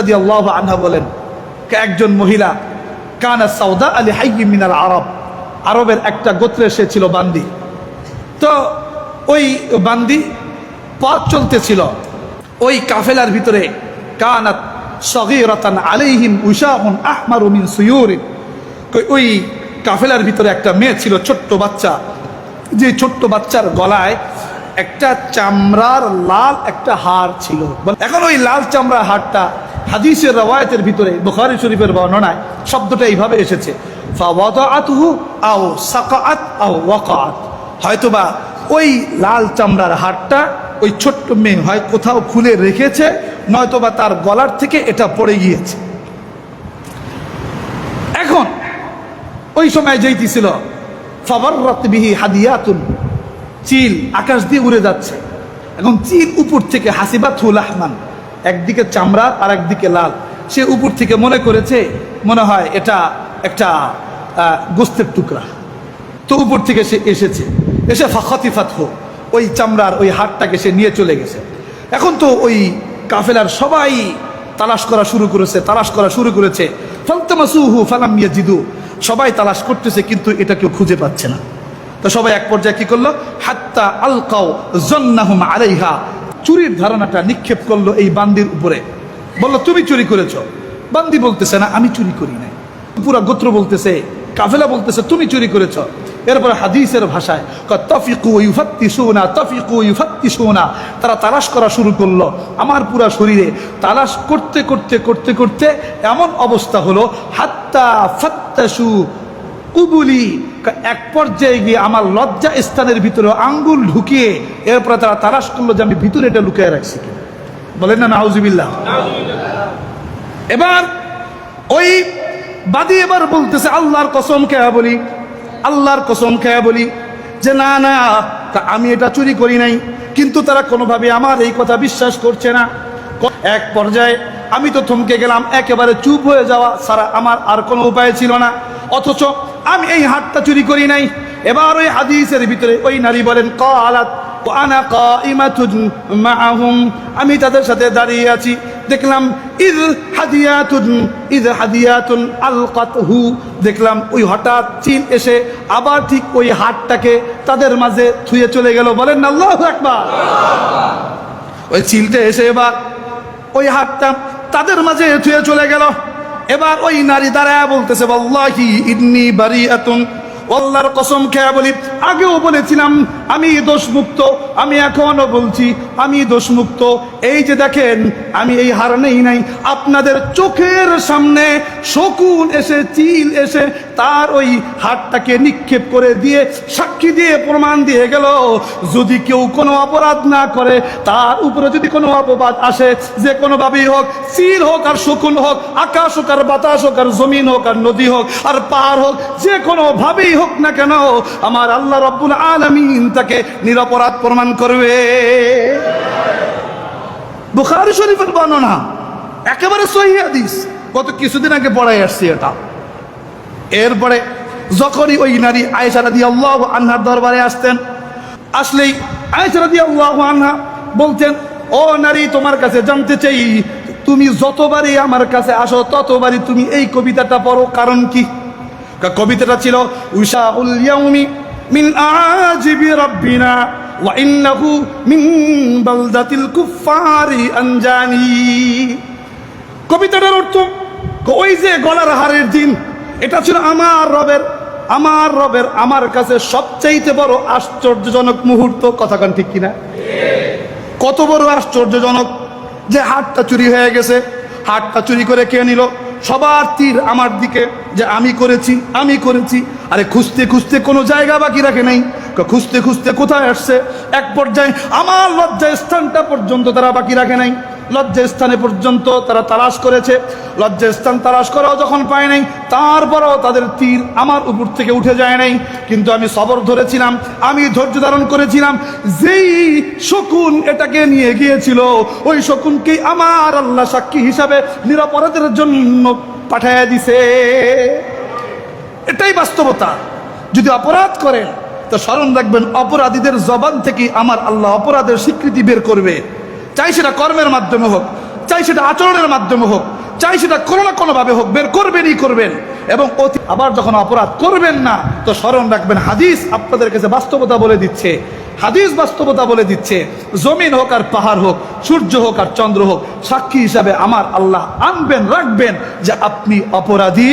রাদিয়াল্লাহু আনহা বলেন একজন মহিলা, কানা সাউদা আলী হাইয়ি মিনাল আরব, আরবের একটা গোত্রে সে ছিল বান্দি। তো ওই বান্দি পথ চলতেছিল। ওই কাফেলার ভিতরে কানাত সগীরাতান আলাইহিম উশাহুন আহমারু মিন সুয়ুরিন। ওই কাফেলার ভিতরে একটা মেয়ে ছিল, ছোট্ট বাচ্চা। যে ছোট্ট বাচ্চার গলায় একটা চামড়ার লাল একটা হার ছিল। এখন ওই লাল চামড়ার হারটা হাদিসের রওয়ায়তের ভিতরে বুখারী শরীফের বর্ণনায় শব্দটা এইভাবে এসেছে হয়তোবা ওই লাল চামড়ার হারটা ওই ছোট্ট মেয়ে হয় কোথাও খুলে রেখেছে, নয়তোবা তার গলার থেকে এটা পড়ে গিয়েছে। এখন ওই সময় যেইতিছিল ফাবাররাত বিহি হাদিয়াতুন। চিল আকাশ দিয়ে উড়ে যাচ্ছে। এখন চিল উপর থেকে হাসিবা থুল আহমান। একদিকে চামড়া আর একদিকে লাল। সে উপর থেকে মনে করেছে, মনে হয় এটা একটা গোস্তের টুকরা। তো উপর থেকে সে এসেছে। এসে ফাখতিফাত হোক ওই চামড়ার ওই হাটটাকে সে নিয়ে চলে গেছে। এখন তো ওই কাফেলার সবাই তালাশ করা শুরু করেছে, তালাশ করা শুরু করেছে। ফালতামাসুহু ফালাম ইয়াজিদু, সবাই তালাশ করতেছে কিন্তু এটা কেউ খুঁজে পাচ্ছে না। তো সবাই এক পর্যায়ে কি করল? হাত্তা আলকাও জন্নাহুম আলাইহা চুরির ধারণাটা নিক্ষেপ করল এই বান্দির উপরে। বলল, তুমি চুরি করেছ। বান্দি বলতেছে, না, আমি চুরি করি নাই। পুরা গোত্র বলতেছে, কাফেলা বলতেছে, তুমি চুরি করেছ। এরপরে হাদিসের ভাষায় তফিকু ইউফাত্তি সোনা তফিকু ইউফাত্তি সোনা তারা তালাশ করা শুরু করল। আমার পুরা শরীরে তালাশ করতে করতে করতে করতে এমন অবস্থা হলো, হাত্তা ফাত্তাসু কুবুলি এক পর্যায়ে গিয়ে আমার লজ্জা স্থানের ভিতরে আঙ্গুল ঢুকিয়ে এরপরে তারা তালাশ করল যে আমি ভিতরে এটা লুকিয়ে রাখছি বলেন না, নাউজুবিল্লাহ। এবার ওই বাদী এবার বলতেছে, আল্লাহর কসম খেয়া বলি, আল্লাহর কসম খেয়া বলি যে না না, তা আমি এটা চুরি করি নাই। কিন্তু তারা কোনোভাবে আমার এই কথা বিশ্বাস করছে না। এক পর্যায়ে আমি তো থমকে গেলাম, একেবারে চুপ হয়ে যাওয়া সারা আমার আর কোনো উপায় ছিল না। অথচ আমি এই হাতটা চুরি করি নাই। এবার ওই হাদিসের ভিতরে ওই নারী বলেন, কালাত আনা মাআহুম। আমি তাদের সাথে দাঁড়িয়ে আছি। দেখলাম, ইদ হাদিয়াতুন ইদ হাদিয়াতুন আলকাতহু। দেখলাম, ওই হঠাৎ চিল এসে আবার ঠিক ওই হাটটাকে তাদের মাঝে থুয়ে চলে গেল। বলেন না আল্লাহু আকবার! ওই চিলটা এসে এবার ওই হাতটা তাদের মাঝে থুয়ে চলে গেল। এবার ওই নারী দাঁড়ায় বলতেছে বল্লাহি ইন্নি বাড়ি এতন আল্লাহর কসম খেয়া বলি আগেও বলেছিলাম, আমি দোষমুক্ত, আমি এখনও বলছি, আমি দোষমুক্ত। এই যে দেখেন, আমি এই হার নেই নাই। আপনাদের চোখের সামনে শকুন এসে, চিল এসে, তার ওই হাতটাকে নিক্ষেপ করে দিয়ে, সাক্ষী দিয়ে প্রমাণ দিয়ে গেল, যদি কেউ কোনো অপরাধ না করে, তার উপরে যদি কোনো অপবাদ আসে, যে কোনোভাবেই হোক, চিল হোক আর শকুন হোক, আকাশ হোক আর বাতাস হোক আর জমিন হোক আর নদী হোক আর পাহাড় হোক, যে কোনোভাবেই হোক না কেন, আমার আল্লাহ রব্বুল আলমিন তাকে নিরপরাধ প্রমাণ করবে। বুখারি শরীফের বর্ণনা, একেবারে সহি হাদিস। গত কিছুদিন আগে পড়াই আসছি এটা। এরপরে যখনই ওই নারী আয়েশা রাদি আল্লাহ আনহার দরবারে আসতেন, আসলেই আয়েশা রাদি আল্লাহ আনহা বলতেন, ও নারী, তোমার কাছে জানতে চাই, তুমি যতবারই আমার কাছে আসো, ততবারই তুমি এই কবিতাটা পড়ো। কারণ কি? কবিতাটা ছিল উষা উল আজিবি রাব্বিনা ওয়া ইন্নাহু মিন বালদাতিল কুফফারি আনজানি। কবিতাটার অর্থ ওই যে গলার হারের দিন, এটা ছিল আমার রবের আমার রবের, আমার কাছে সবচাইতে বড় আশ্চর্যজনক মুহূর্ত। কথাখান ঠিক কিনা? কত বড় আশ্চর্যজনক যে হাটটা চুরি হয়ে গেছে, হাটটা চুরি করে কে নিল? সবার তীর আমার দিকে, যে আমি করেছি আমি করেছি। আরে খুঁজতে খুঁজতে কোনো জায়গা বাকি রাখে নাই। খুঁজতে খুঁজতে কোথায় আসছে? এক পর্যায়ে আমার লজ্জা স্থানটা পর্যন্ত তারা বাকি রাখে নাই। লজ্জা স্থানে পর্যন্ত তারা তালাশ করেছে। লজ্জা স্থান তালাশ করাও যখন পায় নাই, তারপরেও তাদের তীর আমার উপর থেকে উঠে যায় নাই। কিন্তু আমি সবর ধরেছিলাম, আমি ধৈর্য ধারণ করেছিলাম, যেই শকুন এটাকে নিয়ে গিয়েছিল, ওই শকুনকেই আমার আল্লাহ সাক্ষী হিসাবে নিরাপরাধের জন্য পাঠাইয়া দিছে। এটাই বাস্তবতা। যদি অপরাধ করেন, তো স্মরণ রাখবেন, অপরাধীদের জবান থেকে আমার আল্লাহ অপরাধের স্বীকৃতি বের করবে। চাই সেটা কর্মের মাধ্যমে হোক, চাই সেটা আচরণের মাধ্যমে হোক, চাই সেটা কোনো না কোনো ভাবে হোক, বের করবেনই করবেন। এবং অতি আবার যখন অপরাধ করবেন না, তো স্মরণ রাখবেন, হাদিস আপনাদের কাছে বাস্তবতা বলে দিচ্ছে। হাদিস বাস্তবতা বলে দিচ্ছে, জমিন হোক আর পাহাড় হোক, সূর্য হোক আর চন্দ্র হোক, সাক্ষী হিসাবে আমার আল্লাহ আনবেন, রাখবেন যে আপনি অপরাধী।